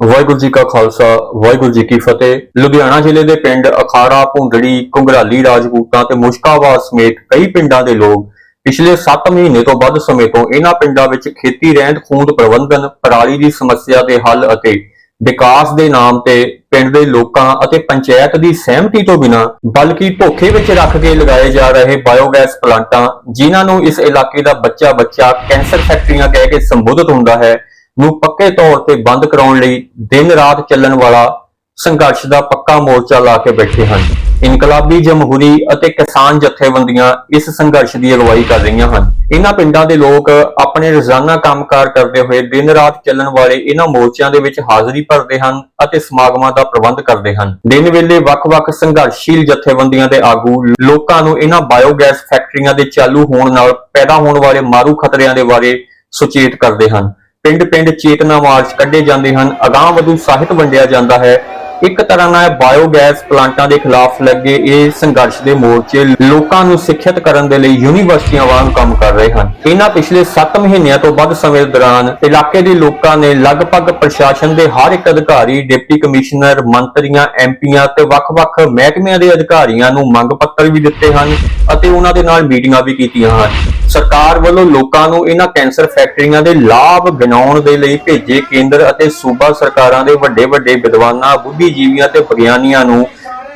ਵਾਹਿਗੁਰੂ ਜੀ ਕਾ ਖਾਲਸਾ, ਵਾਹਿਗੁਰੂ ਜੀ ਕੀ ਫਤਿਹ। ਲੁਧਿਆਣਾ ਜ਼ਿਲ੍ਹੇ ਦੇ ਪਿੰਡ ਅਖਾੜਾ, ਭੁੰਦੜੀ ਕੁੰਗਰਾਲੀ ਰਾਜਪੂਤਾਂ ਤੇ ਮੁਸ਼ਕਾਬਾਦ ਸਮੇਤ ਕਈ ਪਿੰਡਾਂ ਦੇ ਲੋਕ ਪਿਛਲੇ 7 ਮਹੀਨੇ ਤੋਂ ਵੱਧ ਸਮੇਂ ਤੋਂ ਇਹਨਾਂ ਪਿੰਡਾਂ ਵਿੱਚ ਖੇਤੀ ਰਹਿੰਦ ਖੂੰਦ ਪ੍ਰਬੰਧਨ, ਪਰਾਲੀ ਦੀ ਸਮੱਸਿਆ ਦੇ ਹੱਲ ਅਤੇ ਵਿਕਾਸ ਦੇ ਨਾਮ ਤੇ ਪਿੰਡ ਦੇ ਲੋਕਾਂ ਅਤੇ ਪੰਚਾਇਤ ਦੀ ਸਹਿਮਤੀ ਤੋਂ ਬਿਨਾਂ ਬਲਕਿ ਧੋਖੇ ਵਿੱਚ ਰੱਖ ਕੇ ਲਗਾਏ ਜਾ ਰਹੇ ਬਾਇਓਗੈਸ ਪਲਾਂਟਾਂ, ਜਿਨ੍ਹਾਂ ਨੂੰ ਇਸ ਇਲਾਕੇ ਦਾ ਬੱਚਾ ਬੱਚਾ ਕੈਂਸਰ ਫੈਕਟਰੀਆਂ ਕਹਿ ਕੇ ਸੰਬੋਧਿਤ ਹੁੰਦਾ ਹੈ ਨੂੰ ਪੱਕੇ ਤੌਰ ਤੇ ਬੰਦ ਕਰਾਉਣ ਲਈ ਦਿਨ ਰਾਤ ਚੱਲਣ ਵਾਲਾ ਸੰਘਰਸ਼ ਦਾ ਪੱਕਾ ਮੋਰਚਾ ਲਾ ਕੇ ਬੈਠੇ ਹਨ। ਇਨਕਲਾਬੀ ਜਮਹੂਰੀ ਅਤੇ ਕਿਸਾਨ ਜਥੇਬੰਦੀਆਂ ਇਸ ਸੰਘਰਸ਼ ਦੀ ਅਗਵਾਈ ਕਰ ਰਹੀਆਂ ਹਨ। ਇਹਨਾਂ ਪਿੰਡਾਂ ਦੇ ਲੋਕ ਆਪਣੇ ਰੋਜ਼ਾਨਾ ਕੰਮਕਾਰ ਕਰਦੇ ਹੋਏ ਦਿਨ ਰਾਤ ਚੱਲਣ ਵਾਲੇ ਇਹਨਾਂ ਮੋਰਚਿਆਂ ਦੇ ਵਿੱਚ ਹਾਜ਼ਰੀ ਭਰਦੇ ਹਨ ਅਤੇ ਸਮਾਗਮਾਂ ਦਾ ਪ੍ਰਬੰਧ ਕਰਦੇ ਹਨ। ਦਿਨ ਵੇਲੇ ਵੱਖ-ਵੱਖ ਸੰਘਰਸ਼ੀਲ ਜਥੇਬੰਦੀਆਂ ਦੇ ਆਗੂ ਲੋਕਾਂ ਨੂੰ ਇਹਨਾਂ ਬਾਇਓਗੈਸ ਫੈਕਟਰੀਆਂ ਦੇ ਚਾਲੂ ਹੋਣ ਨਾਲ ਪੈਦਾ ਹੋਣ ਵਾਲੇ ਮਾਰੂ ਖਤਰਿਆਂ ਦੇ ਬਾਰੇ ਸੁਚੇਤ ਕਰਦੇ ਹਨ। ਪਿੰਡ-ਪਿੰਡ ਚੇਤਨਾ ਮਾਰਚ ਕੱਢੇ ਜਾਂਦੇ ਹਨ। ਅਗਾਂਹ ਵਧੂ ਸਾਹਿਤ ਵੰਡਿਆ ਜਾਂਦਾ ਹੈ। ਇੱਕ ਤਰ੍ਹਾਂ ਨਾਲ ਬਾਇਓਗੈਸ ਪਲਾਂਟਾਂ ਦੇ ਖਿਲਾਫ ਲੱਗੇ ਇਹ ਸੰਘਰਸ਼ ਦੇ ਮੋਰਚੇ ਲੋਕਾਂ ਨੂੰ ਸਿੱਖਿਅਤ ਕਰਨ ਦੇ ਲਈ ਯੂਨੀਵਰਸਿਟੀਆਂ ਵਾਂਗ ਕੰਮ ਕਰ ਰਹੇ ਹਨ। ਇਹਨਾਂ ਪਿਛਲੇ 7 ਮਹੀਨਿਆਂ ਤੋਂ ਵੱਧ ਸਮੇਂ ਦੌਰਾਨ ਇਲਾਕੇ ਦੇ ਲੋਕਾਂ ਨੇ ਲਗਭਗ ਪ੍ਰਸ਼ਾਸਨ ਦੇ ਹਰ ਇੱਕ ਅਧਿਕਾਰੀ, ਡਿਪਟੀ ਕਮਿਸ਼ਨਰ, ਮੰਤਰੀਆਂ, ਐਮਪੀਆਂ ਤੇ ਵੱਖ-ਵੱਖ ਮਹਿਕਮਿਆਂ ਦੇ ਅਧਿਕਾਰੀਆਂ ਨੂੰ ਮੰਗ ਪੱਤਰ ਵੀ ਦਿੱਤੇ ਹਨ ਅਤੇ ਉਹਨਾਂ ਦੇ ਨਾਲ ਮੀਟਿੰਗਾਂ ਵੀ ਕੀਤੀਆਂ ਹਨ। ਸਰਕਾਰ ਵੱਲੋਂ ਲੋਕਾਂ ਨੂੰ ਇਹਨਾਂ ਕੈਂਸਰ ਫੈਕਟਰੀਆਂ ਦੇ ਲਾਭ ਗਿਣਾਉਣ ਦੇ ਲਈ ਭੇਜੇ ਕੇਂਦਰ ਅਤੇ ਸੂਬਾ ਸਰਕਾਰਾਂ ਦੇ ਵੱਡੇ ਵੱਡੇ ਵਿਦਵਾਨਾਂ, ਬੁੱਧੀਜੀਵੀਆਂ ਤੇ ਵਿਗਿਆਨੀਆਂ ਨੂੰ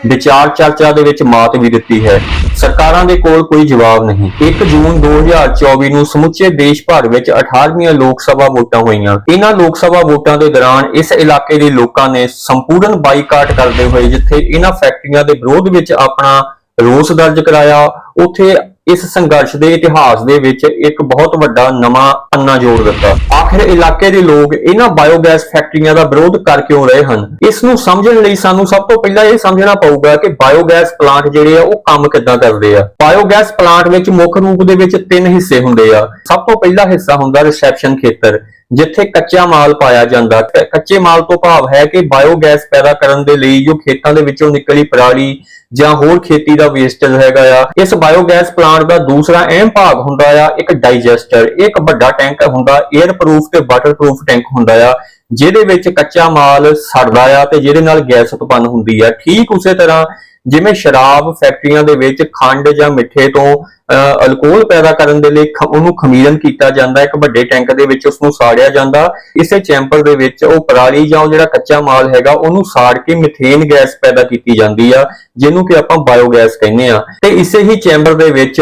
ਵਿਚਾਰ ਚਰਚਾ ਦੇ ਵਿੱਚ ਮਾਤ ਵੀ ਦਿੱਤੀ ਹੈ। ਸਰਕਾਰਾਂ ਦੇ ਕੋਲ ਕੋਈ ਜਵਾਬ ਨਹੀਂ। 1 ਜੂਨ 2024 ਨੂੰ ਸਮੁੱਚੇ ਦੇਸ਼ ਭਰ ਵਿੱਚ 18ਵੀਆਂ ਲੋਕ ਸਭਾ ਵੋਟਾਂ ਹੋਈਆਂ। ਇਹਨਾਂ ਲੋਕ ਸਭਾ ਵੋਟਾਂ ਦੇ ਦੌਰਾਨ ਇਸ ਇਲਾਕੇ ਦੇ ਲੋਕਾਂ ਨੇ ਸੰਪੂਰਨ ਬਾਈਕਾਟ ਕਰਦੇ ਹੋਏ ਜਿੱਥੇ ਇਹਨਾਂ ਫੈਕਟਰੀਆਂ ਦੇ ਵਿਰੋਧ ਵਿੱਚ ਆਪਣਾ ਰੋਸ ਦਰਜ ਕਰਾਇਆ, ਉੱਥੇ ਇਸ ਸੰਘਰਸ਼ ਦੇ ਇਤਿਹਾਸ ਦੇ ਵਿੱਚ ਇੱਕ ਬਹੁਤ ਵੱਡਾ ਨਵਾਂ ਪੰਨਾ ਜੋੜ ਦਿੱਤਾ। ਆਖਿਰ ਇਲਾਕੇ ਦੇ ਲੋਕ ਇਹਨਾਂ ਬਾਇਓਗੈਸ ਫੈਕਟਰੀਆਂ ਦਾ ਵਿਰੋਧ ਕਰ ਕਿਉਂ ਰਹੇ ਹਨ? ਇਸ ਨੂੰ ਸਮਝਣ ਲਈ ਸਾਨੂੰ ਸਭ ਤੋਂ ਪਹਿਲਾਂ ਇਹ ਸਮਝਣਾ ਪਊਗਾ ਕਿ ਬਾਇਓਗੈਸ ਪਲਾਂਟ ਜਿਹੜੇ ਆ, ਉਹ ਕੰਮ ਕਿੱਦਾਂ ਕਰਦੇ ਆ? ਬਾਇਓਗੈਸ ਪਲਾਂਟ ਵਿੱਚ ਮੁੱਖ ਰੂਪ ਦੇ ਵਿੱਚ ਤਿੰਨ ਹਿੱਸੇ ਹੁੰਦੇ ਆ। ਸਭ ਤੋਂ ਪਹਿਲਾ ਹਿੱਸਾ ਹੁੰਦਾ ਰਿਸੈਪਸ਼ਨ ਖੇਤਰ, ਜਿੱਥੇ ਕੱਚਾ ਮਾਲ ਪਾਇਆ ਜਾਂਦਾ। ਕੱਚੇ ਮਾਲ ਤੋਂ ਭਾਵ ਹੈ ਕਿ ਬਾਇਓਗੈਸ ਪੈਦਾ ਕਰਨ ਦੇ ਲਈ ਜੋ ਖੇਤਾਂ ਦੇ ਵਿੱਚੋਂ ਨਿਕਲੀ ਪਰਾਲੀ ਜਾਂ ਹੋਰ ਖੇਤੀ ਦਾ ਵੇਸਟੇਜ ਹੈਗਾ ਆ, ਇਸ ਬਾਇਓਗੈਸ ਪਲਾਂਟ ਦਾ ਦੂਸਰਾ ਅਹਿਮ ਭਾਗ ਹੁੰਦਾ ਆ ਇੱਕ ਡਾਈਜੈਸਟਰ ਇੱਕ ਵੱਡਾ ਟੈਂਕ ਹੁੰਦਾ 에ਅਰ ਪ੍ਰੂਫ ਤੇ ਵਾਟਰ ਪ੍ਰੂਫ ਟੈਂਕ ਹੁੰਦਾ ਆ, ਜਿਹਦੇ ਵਿੱਚ ਕੱਚਾ ਮਾਲ ਸੜਦਾ ਆ ਤੇ ਜਿਹਦੇ ਨਾਲ ਗੈਸ ਉਤਪੰਨ ਹੁੰਦੀ ਆ। ਠੀਕ ਉਸੇ ਤਰ੍ਹਾਂ ਜਿਵੇਂ ਸ਼ਰਾਬ ਫੈਕਟਰੀਆਂ ਦੇ ਵਿੱਚ ਖੰਡ ਜਾਂ ਮਿੱਠੇ ਤੋਂ ਅਹ, ਅਲਕੋਹਲ ਪੈਦਾ ਕਰਨ ਦੇ ਲਈ ਖ- ਉਹਨੂੰ ਖਮੀਰਨ ਕੀਤਾ ਜਾਂਦਾ ਇੱਕ ਵੱਡੇ ਟੈਂਕ ਦੇ ਵਿੱਚ ਉਸ ਨੂੰ ਸਾੜਿਆ ਜਾਂਦਾ। ਇਸੇ ਚੈਂਬਰ ਦੇ ਵਿੱਚ ਉਹ ਪਰਾਲੀ ਜਾਂ ਉਹ ਜਿਹੜਾ ਕੱਚਾ ਮਾਲ ਹੈਗਾ ਉਹਨੂੰ ਸਾੜ ਕੇ ਮਿਥੇਨ ਗੈਸ ਪੈਦਾ ਕੀਤੀ ਜਾਂਦੀ ਆ ਜਿਹਨੂੰ ਕਿ ਆਪਾਂ ਬਾਇਓਗੈਸ ਕਹਿੰਦੇ ਆ। ਤੇ ਇਸੇ ਹੀ ਚੈਂਬਰ ਦੇ ਵਿੱਚ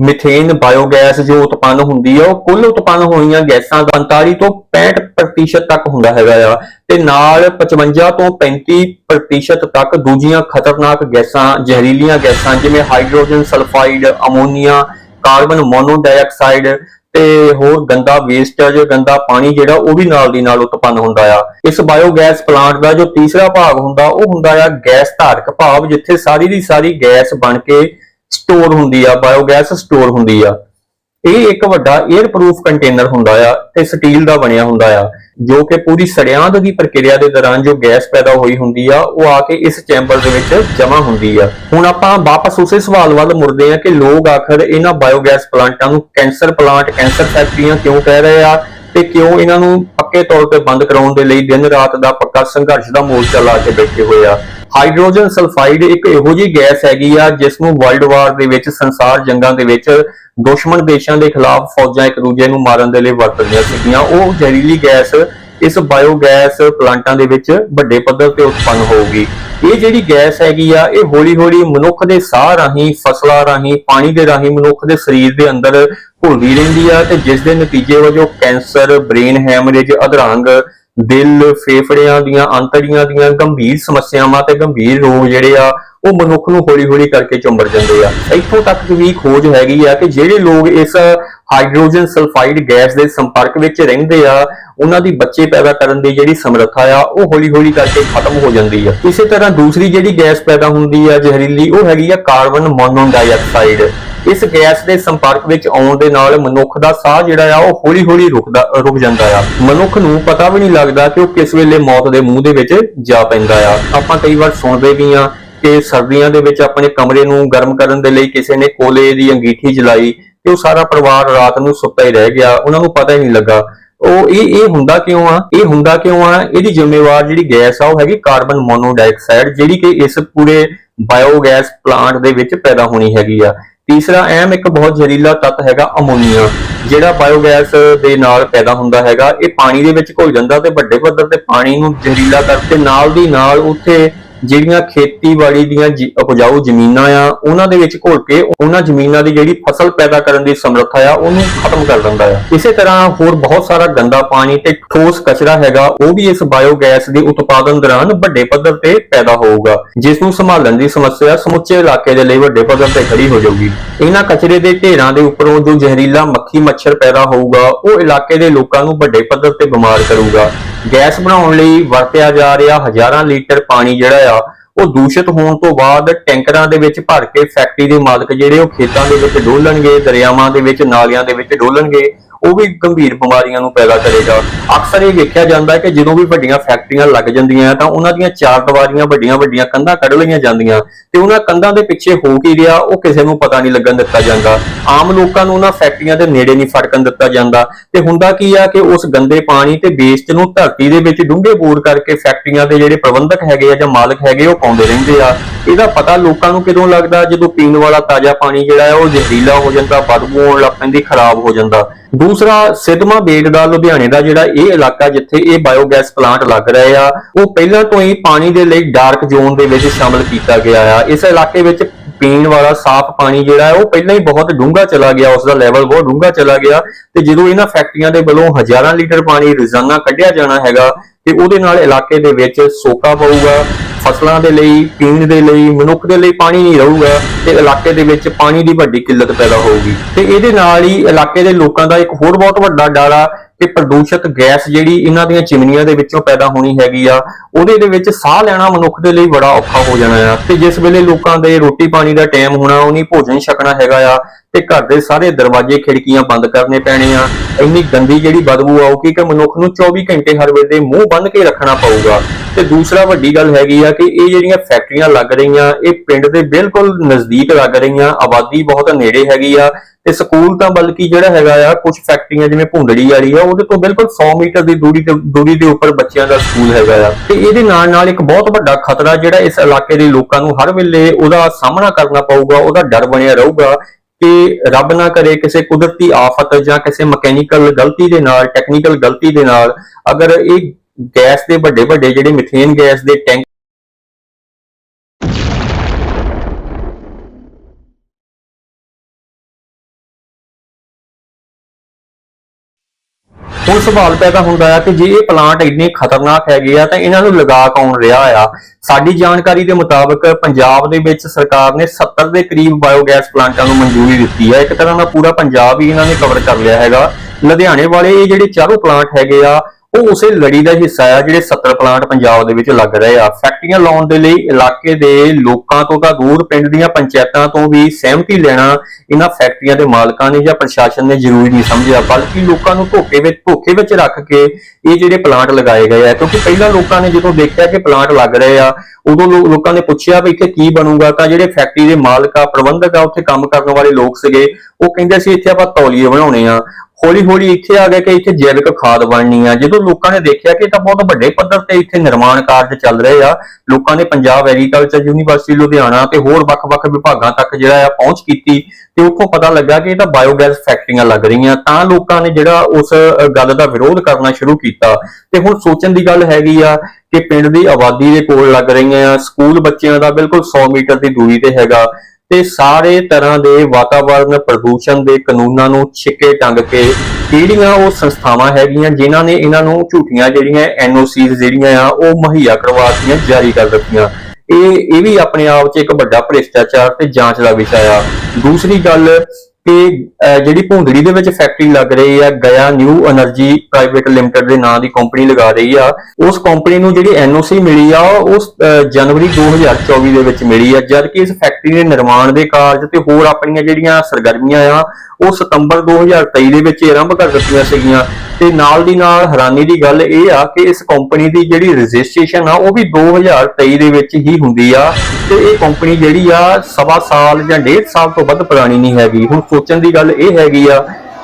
ਮਿਥੇਨ ਬਾਇਓਗੈਸ ਜੋ ਉਤਪੰਨ ਹੁੰਦੀ ਹੈ ਉਹ ਕੁੱਲ ਉਤਪੰਨ ਹੋਈਆਂ ਗੈਸਾਂ ਦਾ 45 ਤੋਂ 65% ਤੱਕ ਹੁੰਦਾ ਹੈਗਾ ਆ। ਤੇ ਨਾਲ 55 ਤੋਂ 35% ਤੱਕ ਦੂਜੀਆਂ ਖਤਰਨਾਕ ਗੈਸਾਂ, ਜ਼ਹਿਰੀਲੀਆਂ ਗੈਸਾਂ, ਜਿਵੇਂ hydrogen sulphide, ammonia, carbon monodioxide ਤੇ ਹੋਰ ਗੰਦਾ ਵੇਸਟੇਜ ਗੰਦਾ ਪਾਣੀ ਜਿਹੜਾ ਉਹ ਵੀ ਨਾਲ ਦੀ ਨਾਲ ਉਤਪੰਨ ਹੁੰਦਾ ਆ। ਇਸ ਬਾਇਓਗੈਸ ਪਲਾਂਟ ਦਾ ਜੋ ਤੀਸਰਾ ਭਾਗ ਹੁੰਦਾ, ਉਹ ਹੁੰਦਾ ਆ ਗੈਸ ਧਾਰਕ ਭਾਵ, ਜਿੱਥੇ ਸਾਰੀ ਦੀ ਸਾਰੀ ਗੈਸ ਬਣ ਕੇ ਸਟੋਰ ਹੁੰਦੀ ਆ, ਬਾਇਓਗੈਸ ਸਟੋਰ ਹੁੰਦੀ ਆ। ਇਹ ਇੱਕ ਵੱਡਾ 에ਅਰ ਪ੍ਰੂਫ ਕੰਟੇਨਰ ਹੁੰਦਾ ਆ ਤੇ ਸਟੀਲ ਦਾ ਬਣਿਆ ਹੁੰਦਾ ਆ, ਜੋ ਕਿ ਪੂਰੀ ਸੜਿਆਂਦ ਦੀ ਪ੍ਰਕਿਰਿਆ ਦੇ ਦੌਰਾਨ ਜੋ ਗੈਸ ਪੈਦਾ ਹੋਈ ਹੁੰਦੀ ਆ, ਉਹ ਆ ਕੇ ਇਸ ਚੈਂਬਰ ਦੇ ਵਿੱਚ ਜਮ੍ਹਾਂ ਹੁੰਦੀ ਆ। ਹੁਣ ਆਪਾਂ ਵਾਪਸ ਉਸੇ ਸਵਾਲ ਵੱਲ ਮੁੜਦੇ ਆ ਕਿ ਲੋਕ ਆਖਰ ਇਹਨਾਂ ਬਾਇਓਗੈਸ ਪਲਾਂਟਾਂ ਨੂੰ ਕੈਂਸਰ ਪਲਾਂਟ, ਕੈਂਸਰ ਫੈਕਟਰੀਆਂ ਕਿਉਂ ਕਹਿ ਰਹੇ ਆ ਤੇ ਕਿਉਂ ਇਹਨਾਂ ਨੂੰ ਪੱਕੇ ਤੌਰ ਤੇ ਬੰਦ ਕਰਾਉਣ ਦੇ ਲਈ ਦਿਨ ਰਾਤ ਦਾ ਪੱਕਾ ਸੰਘਰਸ਼ ਦਾ ਮੋਰਚਾ ਲਾ ਕੇ ਬੈਠੇ ਹੋਏ ਆ? ਹਾਈਡਰੋਜਨ ਸਲਫਾਈਡ ਇੱਕ ਇਹੋ ਜਿਹੀ ਗੈਸ ਹੈਗੀ ਆ, ਜਿਸ ਨੂੰ ਵਰਲਡ ਵਾਰ ਦੇ ਵਿੱਚ, ਸੰਸਾਰ ਜੰਗਾਂ ਦੇ ਵਿੱਚ ਦੁਸ਼ਮਣ ਦੇਸ਼ਾਂ ਦੇ ਖਿਲਾਫ ਫੌਜਾਂ ਇੱਕ ਦੂਜੇ ਨੂੰ ਮਾਰਨ ਦੇ ਲਈ ਵਰਤਦੀਆਂ ਸੀਗੀਆਂ। ਉਹ ਜ਼ਹਿਰੀਲੀ ਗੈਸ ਇਸ ਬਾਇਓਗੈਸ ਪਲਾਂਟਾਂ ਦੇ ਵਿੱਚ ਵੱਡੇ ਪੱਧਰ ਤੇ ਉਤਪੰਨ ਹੋਊਗੀ। ਇਹ ਜਿਹੜੀ ਗੈਸ ਹੈਗੀ ਆ, ਇਹ ਹੌਲੀ-ਹੌਲੀ ਮਨੁੱਖ ਦੇ ਸਾਹ ਰਾਹੀਂ, ਫਸਲਾਂ ਰਾਹੀਂ, ਪਾਣੀ ਦੇ ਰਾਹੀਂ ਮਨੁੱਖ ਦੇ ਸਰੀਰ ਦੇ ਅੰਦਰ ਘੁਲਦੀ ਰਹਿੰਦੀ ਆ ਤੇ ਜਿਸ ਦੇ ਨਤੀਜੇ ਵਜੋਂ ਕੈਂਸਰ, ਬ੍ਰੇਨ ਹੈਮਰੇਜ, ਅਧਰੰਗ ਦਿਲ ਫੇਫੜਿਆਂ ਦੀਆਂ, ਅੰਤੜੀਆਂ ਦੀਆਂ ਗੰਭੀਰ ਸਮੱਸਿਆਵਾਂ ਤੇ ਗੰਭੀਰ ਰੋਗ ਜਿਹੜੇ ਆ, ਉਹ ਮਨੁੱਖ ਨੂੰ ਹੌਲੀ-ਹੌਲੀ ਕਰਕੇ ਚੁੰਬੜ ਜਾਂਦੇ ਆ। ਇੱਥੋਂ ਤੱਕ ਵੀ ਖੋਜ ਹੈਗੀ ਆ ਕਿ ਜਿਹੜੇ ਲੋਕ ਇਸ ਹਾਈਡਰੋਜਨ ਸਲਫਾਈਡ ਗੈਸ ਦੇ ਸੰਪਰਕ ਵਿੱਚ ਰਹਿੰਦੇ ਆ, ਉਹਨਾਂ ਦੀ ਬੱਚੇ ਪੈਦਾ ਕਰਨ ਦੀ ਜਿਹੜੀ ਸਮਰੱਥਾ ਆ, ਉਹ ਹੌਲੀ-ਹੌਲੀ ਕਰਕੇ ਖਤਮ ਹੋ ਜਾਂਦੀ ਆ। ਇਸੇ ਤਰ੍ਹਾਂ ਦੂਸਰੀ ਜਿਹੜੀ ਗੈਸ ਪੈਦਾ ਹੁੰਦੀ ਆ ਜ਼ਹਿਰੀਲੀ, ਉਹ ਹੈਗੀ ਆ ਕਾਰਬਨ ਮੋਨੋਡਾਈਆਕਸਾਈਡ ਇਸ ਗੈਸ ਦੇ ਸੰਪਰਕ ਵਿੱਚ ਆਉਣ ਦੇ ਨਾਲ ਮਨੁੱਖ ਦਾ ਸਾਹ ਜਿਹੜਾ ਆ ਉਹ ਹੌਲੀ-ਹੌਲੀ ਰੁਕਦਾ, ਰੁਕ ਜਾਂਦਾ ਆ। ਮਨੁੱਖ ਨੂੰ ਪਤਾ ਵੀ ਨਹੀਂ ਲੱਗਦਾ ਕਿ ਉਹ ਕਿਸ ਵੇਲੇ ਮੌਤ ਦੇ ਮੂੰਹ ਦੇ ਵਿੱਚ ਜਾ ਪੈਂਦਾ ਆ। ਆਪਾਂ ਕਈ ਵਾਰ ਸੁਣਦੇ ਵੀ ਆ ਕਿ ਸਰਦੀਆਂ ਦੇ ਵਿੱਚ ਆਪਣੇ ਕਮਰੇ ਨੂੰ ਗਰਮ ਕਰਨ ਦੇ ਲਈ ਕਿਸੇ ਨੇ ਕੋਲੇ ਦੀ ਅੰਗੀਠੀ ਜਲਾਈ ਤੇ ਉਹ ਸਾਰਾ ਪਰਿਵਾਰ ਰਾਤ ਨੂੰ ਸੁੱਤਾ ਹੀ ਰਹਿ ਗਿਆ। ਉਹਨਾਂ ਨੂੰ ਪਤਾ ਹੀ ਨਹੀਂ ਲੱਗਾ। ਉਹ ਇਹ ਇਹ ਹੁੰਦਾ ਕਿਉਂ ਆ? ਇਹ ਹੁੰਦਾ ਕਿਉਂ ਆ? ਇਹਦੀ ਜ਼ਿੰਮੇਵਾਰ ਜਿਹੜੀ ਗੈਸ ਆ, ਉਹ ਹੈਗੀ ਕਾਰਬਨ ਮੋਨੋਡਾਈਆਕਸਾਈਡ ਜਿਹੜੀ ਕਿ ਇਸ ਪੂਰੇ ਬਾਇਓਗੈਸ ਪਲਾਂਟ ਦੇ ਵਿੱਚ ਪੈਦਾ ਹੋਣੀ ਹੈਗੀ ਆ। ਤੀਸਰਾ ਅਹਿਮ ਇੱਕ ਬਹੁਤ ਜ਼ਹਿਰੀਲਾ ਤੱਤ ਹੈਗਾ ਅਮੋਨੀਆ, ਜਿਹੜਾ ਬਾਇਓਗੈਸ ਦੇ ਨਾਲ ਪੈਦਾ ਹੁੰਦਾ ਹੈਗਾ। ਇਹ ਪਾਣੀ ਦੇ ਵਿੱਚ ਘੁਲ ਜਾਂਦਾ ਤੇ ਵੱਡੇ ਪੱਧਰ ਤੇ ਪਾਣੀ ਨੂੰ ਜ਼ਹਿਰੀਲਾ ਕਰਕੇ ਨਾਲ ਦੀ ਨਾਲ ਉੱਥੇ ਜਿਹੜੀਆਂ ਖੇਤੀਬਾੜੀ ਦੀਆਂ ਉਪਜਾਊ ਜ਼ਮੀਨਾਂ ਆ, ਉਹਨਾਂ ਦੇ ਵਿੱਚ ਘੁਲ ਕੇ ਉਹਨਾਂ ਜ਼ਮੀਨਾਂ ਦੀ ਜਿਹੜੀ ਫਸਲ ਪੈਦਾ ਕਰਨ ਦੀ ਸਮਰੱਥਾ ਆ, ਉਹਨੂੰ ਖਤਮ ਕਰ ਦਿੰਦਾ ਆ। ਇਸੇ ਤਰ੍ਹਾਂ ਹੋਰ ਬਹੁਤ ਸਾਰਾ ਗੰਦਾ ਪਾਣੀ ਤੇ ਠੋਸ ਕਚਰਾ ਹੈਗਾ, ਉਹ ਵੀ ਇਸ ਬਾਇਓਗੈਸ ਦੇ ਉਤਪਾਦਨ ਦੌਰਾਨ ਵੱਡੇ ਪੱਧਰ ਤੇ ਪੈਦਾ ਹੋਊਗਾ, ਜਿਸ ਨੂੰ ਸੰਭਾਲਣ ਦੀ ਸਮੱਸਿਆ ਸਮੁੱਚੇ ਇਲਾਕੇ ਦੇ ਲਈ ਵੱਡੇ ਪੱਧਰ ਤੇ ਖੜੀ ਹੋ ਜਾਊਗੀ। ਇਹਨਾਂ ਕਚਰੇ ਦੇ ਢੇਰਾਂ ਦੇ ਉੱਪਰੋਂ ਜੋ ਜ਼ਹਿਰੀਲਾ ਮੱਖੀ ਮੱਛਰ ਪੈਦਾ ਹੋਊਗਾ, ਉਹ ਇਲਾਕੇ ਦੇ ਲੋਕਾਂ ਨੂੰ ਵੱਡੇ ਪੱਧਰ ਤੇ ਬਿਮਾਰ ਕਰੂਗਾ। ਗੈਸ ਬਣਾਉਣ ਲਈ ਵਰਤਿਆ ਜਾ ਰਿਹਾ ਹਜ਼ਾਰਾਂ ਲੀਟਰ ਪਾਣੀ ਜਿਹੜਾ ਆ, ਉਹ ਦੂਸ਼ਿਤ ਹੋਣ ਤੋਂ ਬਾਅਦ ਟੈਂਕਰਾਂ ਦੇ ਵਿੱਚ ਭਰ ਕੇ ਫੈਕਟਰੀ ਦੇ ਮਾਲਕ ਜਿਹੜੇ ਉਹ ਖੇਤਾਂ ਦੇ ਵਿੱਚ ਡੋਲਣਗੇ, ਦਰਿਆਵਾਂ ਦੇ ਵਿੱਚ, ਨਾਲਿਆਂ ਦੇ ਵਿੱਚ ਡੋਲਣਗੇ। ਉਹ ਵੀ ਗੰਭੀਰ ਬਿਮਾਰੀਆਂ ਨੂੰ ਪੈਦਾ ਕਰੇਗਾ। ਅਕਸਰ ਇਹ ਵੇਖਿਆ ਜਾਂਦਾ ਹੈ ਕਿ ਜਦੋਂ ਵੀ ਵੱਡੀਆਂ ਫੈਕਟਰੀਆਂ ਲੱਗ ਜਾਂਦੀਆਂ ਤਾਂ ਉਹਨਾਂ ਦੀਆਂ ਚਾਰ ਦੀਵਾਰੀਆਂ ਵੱਡੀਆਂ ਵੱਡੀਆਂ ਕੰਧਾਂ ਕੱਢ ਲਈਆਂ ਜਾਂਦੀਆਂ। ਤੇ ਉਹਨਾਂ ਕੰਧਾਂ ਦੇ ਪਿੱਛੇ ਹੋ ਕੀ ਰਿਹਾ, ਉਹ ਕਿਸੇ ਨੂੰ ਪਤਾ ਨਹੀਂ ਲੱਗਣ ਦਿੱਤਾ ਜਾਂਦਾ। ਆਮ ਲੋਕਾਂ ਨੂੰ ਉਹਨਾਂ ਫੈਕਟਰੀਆਂ ਦੇ ਨੇੜੇ ਨਹੀਂ ਫੜਕਣ ਦਿੱਤਾ ਜਾਂਦਾ। ਤੇ ਹੁੰਦਾ ਕੀ ਆ ਕਿ ਉਸ ਗੰਦੇ ਪਾਣੀ ਤੇ ਵੇਸਟ ਨੂੰ ਧਰਤੀ ਦੇ ਵਿੱਚ ਡੂੰਘੇ ਬੋਰ ਕਰਕੇ ਫੈਕਟਰੀਆਂ ਦੇ ਜਿਹੜੇ ਪ੍ਰਬੰਧਕ ਹੈਗੇ ਆ ਜਾਂ ਮਾਲਕ ਹੈਗੇ, ਉਹ ਪਾਉਂਦੇ ਰਹਿੰਦੇ ਆ। ਇਹਦਾ ਪਤਾ ਲੋਕਾਂ ਨੂੰ ਕਿਦੋਂ ਲੱਗਦਾ, ਜਦੋਂ ਪੀਣ ਵਾਲਾ ਤਾਜ਼ਾ ਪਾਣੀ ਜਿਹੜਾ ਹੈ, ਉਹ ਜ਼ਹਿਰੀਲਾ ਹੋ ਜਾਂਦਾ, ਬਦਬੂ ਆਉਣ ਲੱਗ ਪੈਂਦੀ, ਖਰਾਬ ਹੋ ਜਾਂਦਾ। ਦੂਸਰਾ, ਸਿਦਮਾ ਬੇਟ ਦਾ ਲੁਧਿਆਣੇ ਦਾ ਜਿਹੜਾ ਇਹ ਇਲਾਕਾ ਜਿੱਥੇ ਇਹ ਬਾਇਓਗੈਸ ਪਲਾਂਟ ਲੱਗ ਰਹੇ ਆ, ਉਹ ਪਹਿਲਾਂ ਤੋਂ ਹੀ ਪਾਣੀ ਦੇ ਲਈ ਡਾਰਕ ਜ਼ੋਨ ਦੇ ਵਿੱਚ ਸ਼ਾਮਲ ਕੀਤਾ ਗਿਆ ਆ। ਇਸ ਇਲਾਕੇ ਵਿੱਚ ਪੀਣ ਵਾਲਾ ਸਾਫ਼ ਪਾਣੀ ਜਿਹੜਾ ਹੈ, ਉਹ ਪਹਿਲਾਂ ਹੀ ਬਹੁਤ ਡੂੰਘਾ ਚਲਾ ਗਿਆ ਉਸ ਦਾ ਲੈਵਲ ਬਹੁਤ ਡੂੰਘਾ ਚਲਾ ਗਿਆ ਤੇ ਜਦੋਂ ਇਹਨਾਂ ਫੈਕਟਰੀਆਂ ਦੇ ਵੱਲੋਂ ਹਜ਼ਾਰਾਂ ਲੀਟਰ ਪਾਣੀ ਰੋਜ਼ਾਨਾ ਕੱਢਿਆ ਜਾਣਾ ਹੈਗਾ ਤੇ ਉਹਦੇ ਨਾਲ ਇਲਾਕੇ ਦੇ ਵਿੱਚ ਸੋਕਾ ਪਊਗਾ, ਫਸਲਾਂ ਦੇ ਲਈ, ਪੀਣ ਦੇ ਲਈ, ਮਨੁੱਖ ਦੇ ਲਈ ਪਾਣੀ ਨਹੀਂ ਰਹੂਗਾ ਤੇ ਇਲਾਕੇ ਦੇ ਵਿੱਚ ਪਾਣੀ ਦੀ ਵੱਡੀ ਕਿੱਲਤ ਪੈਦਾ ਹੋਊਗੀ। ਤੇ ਇਹਦੇ ਨਾਲ ਹੀ ਇਲਾਕੇ ਦੇ ਲੋਕਾਂ ਦਾ ਇੱਕ ਹੋਰ ਬਹੁਤ ਵੱਡਾ ਡਰ ਆ ਕਿ ਪ੍ਰਦੂਸ਼ਿਤ ਗੈਸ ਜਿਹੜੀ ਇਹਨਾਂ ਦੀਆਂ ਚਿਮਨੀਆਂ ਦੇ ਵਿੱਚੋਂ ਪੈਦਾ ਹੋਣੀ ਹੈਗੀ ਆ, ਉਹਦੇ ਦੇ ਵਿੱਚ ਸਾਹ ਲੈਣਾ ਮਨੁੱਖ ਦੇ ਲਈ ਬੜਾ ਔਖਾ ਹੋ ਜਾਣਾ ਆ। ਤੇ ਜਿਸ ਵੇਲੇ ਲੋਕਾਂ ਦੇ ਰੋਟੀ ਪਾਣੀ ਦਾ ਟਾਈਮ ਹੋਣਾ, ਉਹਨੀ ਭੋਜਨ ਛਕਣਾ ਹੈਗਾ ਆ ਤੇ ਘਰ ਦੇ ਸਾਰੇ ਦਰਵਾਜ਼ੇ, ਖਿੜਕੀਆਂ ਬੰਦ ਕਰਨੇ ਪੈਣੇ ਆ ਇੰਨੀ ਗੰਦੀ ਜਿਹੜੀ ਬਦਬੂ ਆਊਗੀ ਕਿ ਮਨੁੱਖ ਨੂੰ 24 ਘੰਟੇ ਹਰ ਵੇਲੇ ਮੂੰਹ ਬੰਦ ਕੇ ਰੱਖਣਾ ਪਊਗਾ। ਤੇ ਦੂਸਰਾ ਵੱਡੀ ਗੱਲ ਹੈਗੀ ਆ ਕਿ ਇਹ ਜਿਹੜੀਆਂ ਫੈਕਟਰੀਆਂ ਲੱਗ ਰਹੀਆਂ, ਇਹ ਪਿੰਡ ਦੇ ਬਿਲਕੁਲ ਨਜ਼ਦੀਕ ਲੱਗ ਰਹੀਆਂ, ਆਬਾਦੀ ਬਹੁਤ ਨੇੜੇ ਹੈਗੀ ਆ। ਤੇ ਸਕੂਲ ਤਾਂ ਬਲਕਿ ਜਿਹੜਾ ਹੈਗਾ ਆ ਕੁਝ ਫੈਕਟਰੀਆਂ ਜਿਵੇਂ ਭੁੰਡੜੀ ਵਾਲੀ ਆ, ਉਹਦੇ ਤੋਂ ਬਿਲਕੁਲ 100 ਮੀਟਰ ਦੀ ਦੂਰੀ ਤੇ, ਦੂਰੀ ਦੇ ਉੱਪਰ ਬੱਚਿਆਂ ਦਾ ਸਕੂਲ ਹੈਗਾ ਆ। ਤੇ ਇਹਦੇ ਨਾਲ ਨਾਲ ਇੱਕ ਬਹੁਤ ਵੱਡਾ ਖਤਰਾ ਜਿਹੜਾ ਇਸ ਇਲਾਕੇ ਦੇ ਲੋਕਾਂ ਨੂੰ ਹਰ ਵੇਲੇ ਉਹਦਾ ਸਾਹਮਣਾ ਕਰਨਾ ਪਊਗਾ, ਉਹਦਾ ਡਰ ਬਣਿਆ ਰਹੂਗਾ ਕਿ ਰੱਬ ਨਾ ਕਰੇ ਕਿਸੇ ਕੁਦਰਤੀ ਆਫਤ ਜਾਂ ਕਿਸੇ ਮਕੈਨੀਕਲ ਗਲਤੀ ਦੇ ਨਾਲ ਟੈਕਨੀਕਲ ਗਲਤੀ ਦੇ ਨਾਲ, ਅਗਰ ਇਹ ਗੈਸ ਦੇ ਵੱਡੇ ਵੱਡੇ ਜਿਹੜੇ ਮਿਥੇਨ ਗੈਸ ਦੇ ਟੈਂਕ ਹੁਣ ਸਵਾਲ ਪੈਦਾ ਹੁੰਦਾ ਆ ਕਿ ਜੇ ਇਹ ਪਲਾਂਟ ਇੰਨੇ ਖਤਰਨਾਕ ਹੈਗੇ ਆ, ਤਾਂ ਇਹਨਾਂ ਨੂੰ ਲਗਾ ਕੌਣ ਰਿਹਾ ਆ? ਸਾਡੀ ਜਾਣਕਾਰੀ ਦੇ ਮੁਤਾਬਕ ਪੰਜਾਬ ਦੇ ਵਿੱਚ ਸਰਕਾਰ ਨੇ 70 ਦੇ ਕਰੀਬ ਬਾਇਓਗੈਸ ਪਲਾਂਟਾਂ ਨੂੰ ਮਨਜ਼ੂਰੀ ਦਿੱਤੀ ਹੈ ਇੱਕ ਤਰ੍ਹਾਂ ਦਾ ਪੂਰਾ ਪੰਜਾਬ ਹੀ ਇਹਨਾਂ ਨੇ ਕਵਰ ਕਰ ਲਿਆ ਹੈਗਾ। ਲੁਧਿਆਣੇ ਵਾਲੇ ਇਹ ਜਿਹੜੇ ਚਾਰੋਂ ਪਲਾਂਟ ਹੈਗੇ ਆ ਉਹ ਉਸੇ ਲੜੀ ਦਾ ਹਿੱਸਾ ਆ ਜਿਹੜੇ 70 ਪਲਾਂਟ ਪੰਜਾਬ ਦੇ ਵਿੱਚ ਲੱਗ ਰਹੇ ਆ। ਫੈਕਟਰੀਆਂ ਲਾਉਣ ਦੇ ਲਈ ਇਲਾਕੇ ਦੇ ਲੋਕਾਂ ਤੋਂ ਤਾਂ ਦੂਰ, ਪਿੰਡ ਦੀਆਂ ਪੰਚਾਇਤਾਂ ਤੋਂ ਵੀ ਸਹਿਮਤੀ ਲੈਣਾ ਇਹਨਾਂ ਫੈਕਟਰੀਆਂ ਦੇ ਮਾਲਕਾਂ ਨੇ ਜਾਂ ਪ੍ਰਸ਼ਾਸਨ ਨੇ ਜ਼ਰੂਰੀ ਨਹੀਂ ਸਮਝਿਆ, ਬਲਕਿ ਲੋਕਾਂ ਨੂੰ ਧੋਖੇ ਵਿੱਚ ਧੋਖੇ ਵਿੱਚ ਰੱਖ ਕੇ ਇਹ ਜਿਹੜੇ ਪਲਾਂਟ ਲਗਾਏ ਗਏ ਆ। ਕਿਉਂਕਿ ਪਹਿਲਾਂ ਲੋਕਾਂ ਨੇ ਜਦੋਂ ਦੇਖਿਆ ਕਿ ਪਲਾਂਟ ਲੱਗ ਰਹੇ ਆ, ਉਦੋਂ ਲੋ- ਲੋਕਾਂ ਨੇ ਪੁੱਛਿਆ ਵੀ ਇੱਥੇ ਕੀ ਬਣੂਗਾ, ਤਾਂ ਜਿਹੜੇ ਫੈਕਟਰੀ ਦੇ ਮਾਲਕ ਆ, ਪ੍ਰਬੰਧਕ ਆ, ਉੱਥੇ ਕੰਮ ਕਰਨ ਵਾਲੇ ਲੋਕ ਸੀਗੇ, ਉਹ ਕਹਿੰਦੇ ਸੀ ਇੱਥੇ ਆਪਾਂ ਤੌਲੀਏ ਬਣਾਉਣੇ ਆ। ਹੌਲੀ ਹੌਲੀ ਇੱਥੇ ਆ ਗਿਆ ਕਿ ਇੱਥੇ ਜੈਵਿਕ ਖਾਦ ਬਣਨੀ ਆ। ਜਦੋਂ ਲੋਕਾਂ ਨੇ ਦੇਖਿਆ ਕਿ ਇਹ ਤਾਂ ਬਹੁਤ ਵੱਡੇ ਪੱਧਰ ਤੇ ਇੱਥੇ ਨਿਰਮਾਣ ਕਾਰਜ ਚੱਲ ਰਹੇ ਆ, ਲੋਕਾਂ ਨੇ ਪੰਜਾਬ ਐਗਰੀਕਲਚਰ ਯੂਨੀਵਰਸਿਟੀ ਲੁਧਿਆਣਾ ਤੇ ਹੋਰ ਵੱਖ-ਵੱਖ ਵਿਭਾਗਾਂ ਤੱਕ ਜਿਹੜਾ ਆ ਪਹੁੰਚ ਕੀਤੀ ਤੇ ਉੱਥੋਂ ਪਤਾ ਲੱਗਾ ਕਿ ਇਹ ਤਾਂ ਬਾਇਓਗੈਸ ਫੈਕਟਰੀਆਂ ਲੱਗ ਰਹੀਆਂ। ਤਾਂ ਲੋਕਾਂ ਨੇ ਜਿਹੜਾ ਉਸ ਗੱਲ ਦਾ ਵਿਰੋਧ ਕਰਨਾ ਸ਼ੁਰੂ ਕੀਤਾ। ਤੇ ਹੁਣ ਸੋਚਣ ਦੀ ਗੱਲ ਹੈਗੀ ਆ ਕਿ ਪਿੰਡ ਦੀ ਆਬਾਦੀ ਦੇ ਕੋਲ ਲੱਗ ਰਹੀਆਂ ਆ, ਸਕੂਲ ਬੱਚਿਆਂ ਦਾ ਬਿਲਕੁਲ 100 ਮੀਟਰ ਦੀ ਦੂਰੀ ਤੇ ਹੈਗਾ। ਤੇ ਸਾਰੇ ਤਰ੍ਹਾਂ ਦੇ ਵਾਤਾਵਰਣ ਪ੍ਰਦੂਸ਼ਣ ਦੇ ਕਾਨੂੰਨਾਂ ਨੂੰ ਛਿੱਕੇ ਟੰਗ ਕੇ ਕਿਹੜੀਆਂ ਉਹ ਸੰਸਥਾਵਾਂ ਹੈਗੀਆਂ ਜਿਨ੍ਹਾਂ ਨੇ ਇਹਨਾਂ ਨੂੰ ਝੂਠੀਆਂ ਜਿਹੜੀਆਂ ਐਨਓਸੀਜ਼ ਜਿਹੜੀਆਂ ਆ, ਉਹ ਮੁਹੱਈਆ ਕਰਵਾਤੀਆਂ ਜਾਰੀ ਕਰ ਦਿੱਤੀਆਂ। ਇਹ ਇਹ ਵੀ ਆਪਣੇ ਆਪ 'ਚ ਇੱਕ ਵੱਡਾ ਭ੍ਰਿਸ਼ਟਾਚਾਰ ਤੇ ਜਾਂਚ ਦਾ ਵਿਸ਼ਾ ਆ। ਦੂਸਰੀ ਗੱਲ ਕਿ ਜਿਹੜੀ ਭੁੰਦੜੀ ਦੇ ਵਿੱਚ ਫੈਕਟਰੀ ਲੱਗ ਰਹੀ ਆ ਗਿਆ ਨਿਊ એનર્ਜੀ ਪ੍ਰਾਈਵੇਟ ਲਿਮਟਿਡ ਦੇ ਨਾਂ ਦੀ ਕੰਪਨੀ ਲਗਾ ਰਹੀ ਆ, ਉਸ ਕੰਪਨੀ ਨੂੰ ਜਿਹੜੀ ਐਨਓਸੀ ਮਿਲੀ ਆ, ਉਸ ਜਨਵਰੀ 2024 ਦੇ ਵਿੱਚ ਮਿਲੀ ਆ, ਜਦਕਿ ਇਸ ਫੈਕਟਰੀ ਦੇ ਨਿਰਮਾਣ ਦੇ ਕਾਰਜ ਤੇ ਹੋਰ ਆਪਣੀਆਂ ਜਿਹੜੀਆਂ ਸਰਗਰਮੀਆਂ ਆ, ਉਹ ਸਤੰਬਰ 2023 ਦੇ ਵਿੱਚ ਆਰੰਭ ਕਰ ਦਿੱਤੀਆਂ ਸੀਗੀਆਂ। ਤੇ ਨਾਲ ਦੀ ਨਾਲ ਹੈਰਾਨੀ ਦੀ ਗੱਲ ਇਹ ਆ ਕਿ ਇਸ ਕੰਪਨੀ ਦੀ ਜਿਹੜੀ ਰਜਿਸਟ੍ਰੇਸ਼ਨ ਆ, ਉਹ ਵੀ 2023 ਦੇ ਵਿੱਚ ਹੀ ਹੁੰਦੀ ਆ। ਤੇ ਇਹ ਕੰਪਨੀ ਜਿਹੜੀ ਆ, ਸਵਾ ਸਾਲ ਜਾਂ ਡੇਢ ਸਾਲ ਤੋਂ ਵੱਧ ਪੁਰਾਣੀ ਨਹੀਂ ਹੈਗੀ, ਹੁਣ ਸੋਚਣ ਦੀ ਗੱਲ ਇਹ ਹੈਗੀ ਆ